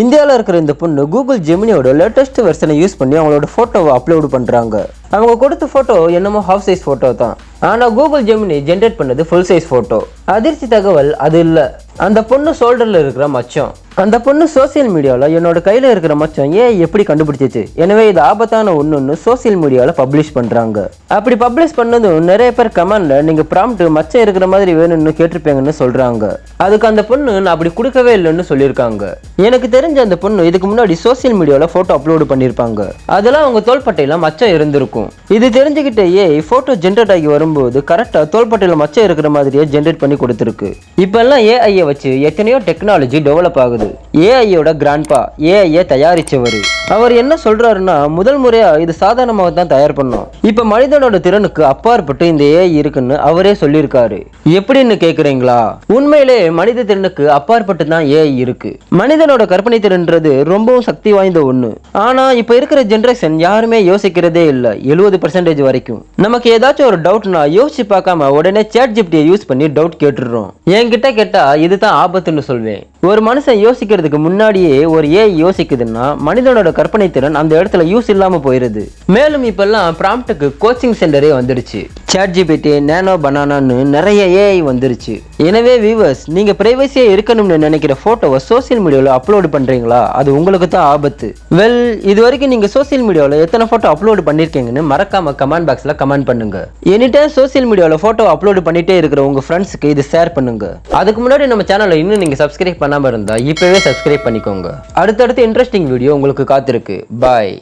இந்தியாவில் இருக்கிற இந்த பொண்ணு கூகுள் ஜெமினியோட லேட்டஸ்ட் வெர்ஷனை யூஸ் பண்ணி அவங்களோட ஃபோட்டோவை அப்லோடு பண்ணுறாங்க அவங்க கொடுத்த ஃபோட்டோ என்னமோ ஹாஃப் சைஸ் ஃபோட்டோ தான். ஆனால் கூகுள் ஜெமினி ஜென்ரேட் பண்ணது ஃபுல் சைஸ் ஃபோட்டோ அதிர்ச்சி தகவல் அது இல்லை. அந்த பொண்ணு ஷோல்டரில் இருக்கிற மச்சம். அந்த பொண்ணு சோஷியல் மீடியாவில் என்னோட கையில் இருக்கிற மச்சம் ஏன் எப்படி கண்டுபிடிச்சிச்சு? எனவே இது ஆபத்தான ஒன்றுன்னு சோஷியல் மீடியாவில் பப்ளிஷ் பண்ணுறாங்க அப்படி பப்ளிஷ் பண்ணதும் நிறைய பேர் கமெண்டில் நீங்கள் ப்ராம்ப்ட் மச்சம் இருக்கிற மாதிரி வேணும்னு கேட்டிருப்பீங்கன்னு சொல்கிறாங்க அதுக்கு அந்த பொண்ணு நான் அப்படி கொடுக்கவே இல்லைன்னு சொல்லியிருக்காங்க. எனக்கு தெரிஞ்ச அந்த பொண்ணு இதுக்கு முன்னாடி சோஷியல் மீடியாவில் ஃபோட்டோ அப்லோடு பண்ணியிருப்பாங்க. அதெல்லாம் அவங்க தோள்பட்டையில் மச்சம் இருந்திருக்கும். இது தெரிஞ்சுக்கிட்டே ஃபோட்டோ ஜென்ரேட் ஆகி வரும்போது கரெக்டாக தோள்பட்டையில் மச்சம் இருக்கிற மாதிரியே ஜென்ரேட் பண்ணி கொடுத்துருக்கு. இப்போல்லாம் ஏஐயை வச்சு எத்தனையோ டெக்னாலஜி டெவலப் ஆகுது. ஏஐயோட கிராண்ட்பா ஏஐயை தயாரித்தவர் அவர் என்ன சொல்றாருன்னா முதல் முறையா இது சாதாரணமாக தான் தயார் பண்ணோம். இப்போ மனிதனோட திறனுக்கு அப்பாற்பட்டு இந்த ஏஐ இருக்குன்னு அவரே சொல்லியிருக்காரு. எப்படின்னு கேக்குறீங்களா? உண்மையிலே மனித திறனுக்கு அப்பாற்பட்டு தான் ஏஐ இருக்கு. மனிதனோட கற்பனை திறன்றது ரொம்பவும் சக்தி வாய்ந்த ஒண்ணு. ஆனா இப்போ இருக்கிற ஜென்ரேஷன் யாருமே யோசிக்கிறதே இல்லை எழுபது பர்சன்டேஜ் வரைக்கும். நமக்கு ஏதாச்சும் ஒரு டவுட்னா யோசிச்சு பார்க்காம உடனே சேட் ஜிப்டியை யூஸ் பண்ணி டவுட் கேட்டுடுறோம். என்கிட்ட கேட்டா இதுதான் ஆபத்துன்னு சொல்வேன். ஒரு மனுஷன் யோசிக்கிறதுக்கு முன்னாடியே ஒரு ஏஐ யோசிக்குதுன்னா மனிதனோட கற்பனை திறன் அந்த இடத்துல யூஸ் இல்லாமல் போயிடுது மேலும் இப்பெல்லாம் ப்ராம்ப்டுக்கு கோச்சிங் சென்டரே வந்துடுச்சு. சேட் ஜிபிடி நேனோ பனானான்னு நிறைய ஏஐ வந்துருச்சு. எனவே வியூவர்ஸ் நீங்கள் ப்ரைவசியாக இருக்கணும்னு நினைக்கிற ஃபோட்டோவை சோஷியல் மீடியாவில் அப்லோடு பண்ணுறீங்களா அது உங்களுக்கு தான் ஆபத்து. வெல் இது வரைக்கும் நீங்கள் சோஷியல் மீடியாவில் எத்தனை ஃபோட்டோ அப்லோடு பண்ணியிருக்கீங்கன்னு மறக்காம கமெண்ட் பாக்ஸில் கமெண்ட் பண்ணுங்க. எனி டைம் சோஷியல் மீடியாவில் ஃபோட்டோ அப்லோடு பண்ணிகிட்டே இருக்கிற உங்கள் ஃப்ரெண்ட்ஸ்க்கு இது ஷேர் பண்ணுங்க. அதுக்கு முன்னாடி நம்ம சேனலை இன்னும் நீங்கள் சப்ஸ்கிரைப் பண்ணாமல் இருந்தால் இப்போவே சப்ஸ்கிரைப் பண்ணிக்கோங்க. அடுத்தடுத்து இன்ட்ரெஸ்டிங் வீடியோ உங்களுக்கு காத்திருக்கு. பாய்